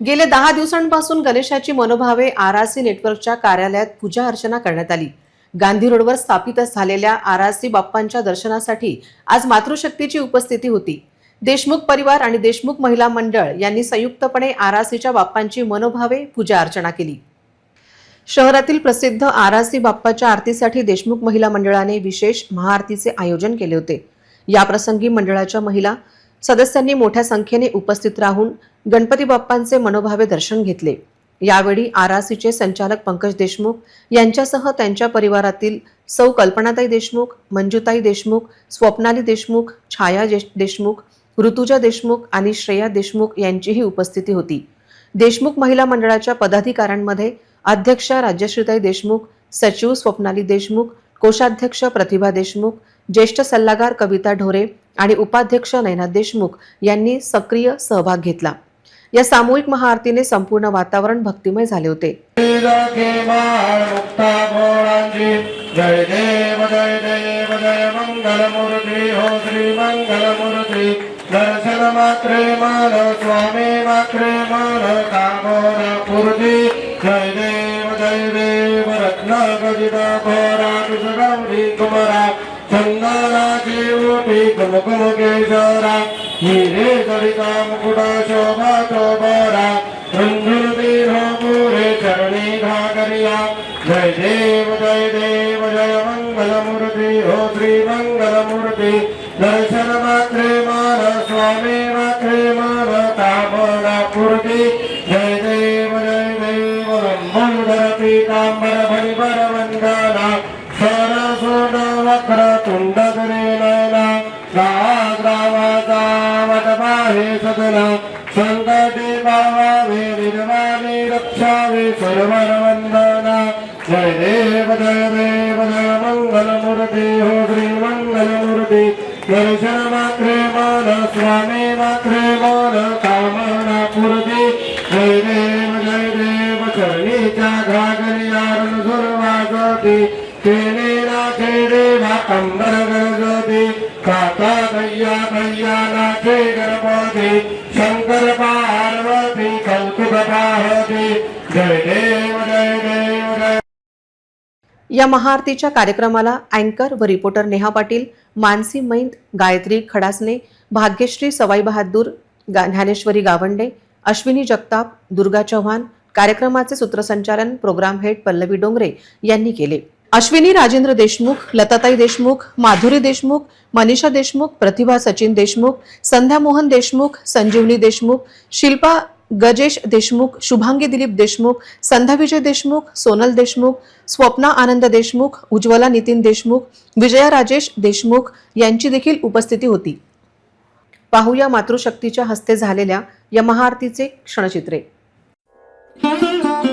गेले दहा दिवसांपासून गणेशाची मनोभावे आरआरसी नेटवर्कच्या कार्यालयात पूजा अर्चना करण्यात आली. गांधी रोडवर स्थापित झालेल्या आरआरसी बाप्पांच्या दर्शनासाठी आज मातृशक्तीची उपस्थिती होती. देशमुख परिवार आणि देशमुख महिला मंडळ यांनी संयुक्तपणे आरआरसीच्या बाप्पांची मनोभावे पूजा अर्चना केली. शहरातील प्रसिद्ध आरासी बाप्पाच्या आरतीसाठी देशमुख महिला मंडळाने विशेष महाआरतीचे आयोजन केले होते. याप्रसंगी मंडळाच्या महिला सदस्यांनी मोठ्या संख्येने उपस्थित राहून गणपती बाप्पांचे मनोभावे दर्शन घेतले. यावेळी आरआसीचे संचालक पंकज देशमुख यांच्यासह त्यांच्या परिवारातील सौ कल्पनाताई देशमुख मंजुताई देशमुख स्वप्नाली देशमुख छाया देशमुख ऋतुजा देशमुख आणि श्रेया देशमुख यांचीही उपस्थिती होती. देशमुख महिला मंडळाच्या पदाधिकाऱ्यांमध्ये अध्यक्षा राज्यश्रीताई देशमुख सचिव स्वप्नाली देशमुख कोषाध्यक्ष प्रतिभा देशमुख ज्येष्ठ सल्लागार कविता ढोरे आणि उपाध्यक्ष नैनाथ देशमुख यांनी सक्रिय सहभाग घेतला. या सामूहिक महाआरतीने संपूर्ण वातावरण भक्तिमय झाले होते. जय देव जय देव जय मंगलमूर्ती हो श्री मंगलमूर्ती दर्शन मात्रे मान स्वामी मात्रे मान गजिता भोरा तुझ कुमरा कुमकुम केशरा हिरे मुकुटा शोभा चरणी घागरिया। जय देव जय देव जय मंगलमूर्ती हो श्री मंगलमूर्ती दर्शन मात्रे मान स्वामी पीतांबर भरिवर वंदना सरसोड वक्र तुंड नयना गावाचा वटपाहे सदना संकटी बावावे निर्वाणी रक्षावे सर्वर वंदना जय देव जय देव जय मंगलमूर्ती हो श्री मंगलमूर्ती दर्शन मात्रे मन स्वामी मात्रे मन कामना चरणीच्या घागरियारण सुरवागती केले नाथे देवा अंबर गरजोती काता कैया कैया नाथे गणपती शंकर पार्वती कौतुक पाहती जय देव जय देव। जय या महाआरतीच्या कार्यक्रमाला अँकर व रिपोर्टर नेहा पाटील मानसी मैंद गायत्री खडासने भाग्यश्री सवाई बहादूर ज्ञानेश्वरी गावंडे अश्विनी जगताप दुर्गा चव्हाण कार्यक्रमाचे सूत्रसंचालन प्रोग्राम हेड पल्लवी डोंगरे यांनी केले. अश्विनी राजेंद्र देशमुख लताताई देशमुख माधुरी देशमुख मनीषा देशमुख प्रतिभा सचिन देशमुख संध्या मोहन देशमुख संजीवनी देशमुख शिल्पा गजेश देशमुख शुभांगी दिलीप देशमुख संध्या विजय देशमुख सोनल देशमुख स्वप्ना आनंद देशमुख उज्ज्वला नितीन देशमुख विजया राजेश देशमुख यांची देखील उपस्थिती होती. पाहूया मातृशक्तीच्या हस्ते झालेल्या या महाआरतीचे क्षणचित्रे. Música